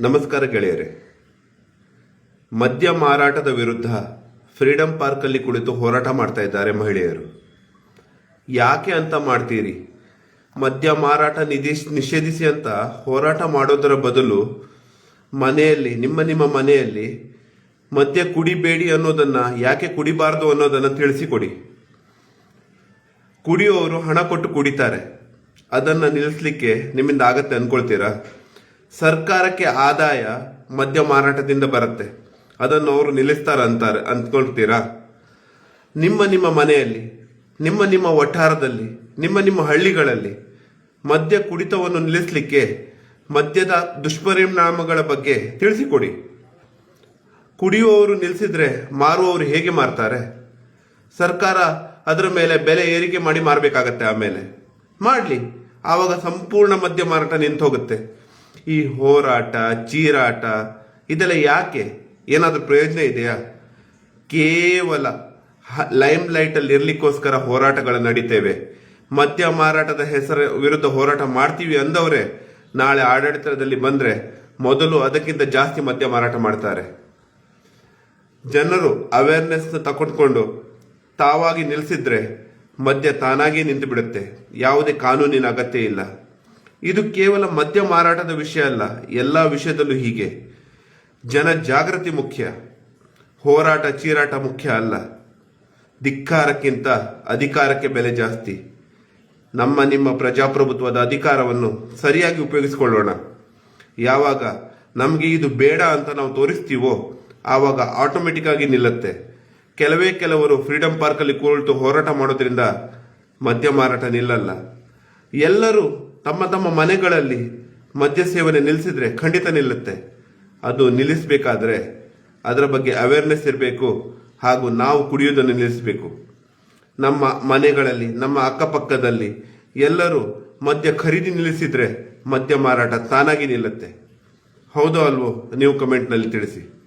ನಮಸ್ಕಾರ ಗೆಳೆಯರೆ. ಮದ್ಯ ಮಾರಾಟದ ವಿರುದ್ಧ ಫ್ರೀಡಂ ಪಾರ್ಕಲ್ಲಿ ಕುಳಿತು ಹೋರಾಟ ಮಾಡ್ತಾ ಇದ್ದಾರೆ ಮಹಿಳೆಯರು. ಯಾಕೆ ಅಂತ ಮಾಡ್ತೀರಿ? ಮದ್ಯ ಮಾರಾಟ ನಿಧಿ ನಿಷೇಧಿಸಿ ಅಂತ ಹೋರಾಟ ಮಾಡೋದರ ಬದಲು ಮನೆಯಲ್ಲಿ, ನಿಮ್ಮ ನಿಮ್ಮ ಮನೆಯಲ್ಲಿ ಮದ್ಯ ಕುಡಿಬೇಡಿ ಅನ್ನೋದನ್ನ ಯಾಕೆ ಕುಡಿಬಾರದು ಅನ್ನೋದನ್ನ ತಿಳಿಸಿಕೊಡಿ. ಕುಡಿಯೋರು ಹಣ ಕೊಟ್ಟು ಕುಡಿತಾರೆ. ಅದನ್ನ ನಿಲ್ಲಿಸಲಿಕ್ಕೆ ನಿಮ್ಮಿಂದ ಆಗತ್ತೆ ಅನ್ಕೊಳ್ತೀರಾ? ಸರ್ಕಾರಕ್ಕೆ ಆದಾಯ ಮದ್ಯ ಮಾರಾಟದಿಂದ ಬರುತ್ತೆ. ಅದನ್ನು ಅವರು ನಿಲ್ಲಿಸ್ತಾರೆ ಅಂತಾರೆ ಅಂದ್ಕೊಳ್ತೀರಾ ನಿಮ್ಮ ನಿಮ್ಮ ಮನೆಯಲ್ಲಿ, ನಿಮ್ಮ ನಿಮ್ಮ ಒಟ್ಟಾರದಲ್ಲಿ ನಿಮ್ಮ ನಿಮ್ಮ ಹಳ್ಳಿಗಳಲ್ಲಿ ಮದ್ಯ ಕುಡಿತವನ್ನು ನಿಲ್ಲಿಸಲಿಕ್ಕೆ ಮದ್ಯದ ದುಷ್ಪರಿಣಾಮಗಳ ಬಗ್ಗೆ ತಿಳಿಸಿಕೊಡಿ. ಕುಡಿಯುವವರು ನಿಲ್ಲಿಸಿದ್ರೆ ಮಾರುವವರು ಹೇಗೆ ಮಾರ್ತಾರೆ? ಸರ್ಕಾರ ಅದರ ಮೇಲೆ ಬೆಲೆ ಏರಿಕೆ ಮಾಡಿ ಮಾರಬೇಕಾಗತ್ತೆ ಆಮೇಲೆ. ಮಾಡಲಿ. ಆವಾಗ ಸಂಪೂರ್ಣ ಮದ್ಯ ಮಾರಾಟ ನಿಂತು ಹೋಗುತ್ತೆ ಈ ಹೋರಾಟ, ಚೀರಾಟ, ಇದೆಲ್ಲ ಯಾಕೆ? ಏನಾದರೂ ಪ್ರಯೋಜನ ಇದೆಯಾ? ಕೇವಲ ಲೈಮ್ ಲೈಟ್ ಅಲ್ಲಿ ಇರ್ಲಿಕ್ಕೋಸ್ಕರ ಹೋರಾಟಗಳು ನಡೀತೇವೆ. ಮದ್ಯ ಮಾರಾಟದ ಹೆಸರ ವಿರುದ್ಧ ಹೋರಾಟ ಮಾಡ್ತೀವಿ ಅಂದವರೇ. ನಾಳೆ ಆಡಳಿತದಲ್ಲಿ ಬಂದ್ರೆ ಮೊದಲು ಅದಕ್ಕಿಂತ ಜಾಸ್ತಿ ಮದ್ಯ ಮಾರಾಟ ಮಾಡ್ತಾರೆ. ಜನರು ಅವೇರ್ನೆಸ್ ತಕೊಂಡ್ಕೊಂಡು ತಾವಾಗಿ ನಿಲ್ಲಿಸಿದ್ರೆ ಮದ್ಯ ತಾನಾಗಿ ನಿಂತು ಬಿಡುತ್ತೆ. ಯಾವುದೇ ಕಾನೂನಿನ ಅಗತ್ಯ ಇಲ್ಲ. ಇದು ಕೇವಲ ಮದ್ಯ ಮಾರಾಟದ ವಿಷಯ ಅಲ್ಲ, ಎಲ್ಲ ವಿಷಯದಲ್ಲೂ ಹೀಗೆ. ಜನ ಜಾಗೃತಿ ಮುಖ್ಯ, ಹೋರಾಟ ಚೀರಾಟ ಮುಖ್ಯ ಅಲ್ಲ. ಧಿಕ್ಕಾರಕ್ಕಿಂತ ಅಧಿಕಾರಕ್ಕೆ ಬೆಲೆ ಜಾಸ್ತಿ. ನಮ್ಮ ನಿಮ್ಮ ಪ್ರಜಾಪ್ರಭುತ್ವದ ಅಧಿಕಾರವನ್ನು ಸರಿಯಾಗಿ ಉಪಯೋಗಿಸಿಕೊಳ್ಳೋಣ. ಯಾವಾಗ ನಮಗೆ ಇದು ಬೇಡ ಅಂತ ನಾವು ತೋರಿಸ್ತೀವೋ, ಆವಾಗ ಆಟೋಮೆಟಿಕ್ ಆಗಿ ನಿಲ್ಲುತ್ತೆ. ಕೆಲವೇ ಕೆಲವರು ಫ್ರೀಡಂ ಪಾರ್ಕಲ್ಲಿ ಕೂಳಿತು ಹೋರಾಟ ಮಾಡೋದ್ರಿಂದ ಮದ್ಯ ಮಾರಾಟ ನಿಲ್ಲಲ್ಲ. ಎಲ್ಲರೂ ತಮ್ಮ ತಮ್ಮ ಮನೆಗಳಲ್ಲಿ ಮದ್ಯ ಸೇವನೆ ನಿಲ್ಲಿಸಿದ್ರೆ ಖಂಡಿತ ನಿಲ್ಲುತ್ತೆ. ಅದು ನಿಲ್ಲಿಸಬೇಕಾದ್ರೆ ಅದರ ಬಗ್ಗೆ ಅವೇರ್ನೆಸ್ ಇರಬೇಕು ಹಾಗೂ ನಾವು ಕುಡಿಯೋದನ್ನು ನಿಲ್ಲಿಸಬೇಕು. ನಮ್ಮ ಮನೆಗಳಲ್ಲಿ, ನಮ್ಮ ಅಕ್ಕಪಕ್ಕದಲ್ಲಿ ಎಲ್ಲರೂ ಮದ್ಯ ಖರೀದಿ ನಿಲ್ಲಿಸಿದ್ರೆ ಮದ್ಯ ಮಾರಾಟ ತಾನಾಗಿ ನಿಲ್ಲುತ್ತೆ. ಹೌದೋ ಅಲ್ವೋ? ನೀವು ಕಮೆಂಟ್ನಲ್ಲಿ ತಿಳಿಸಿ.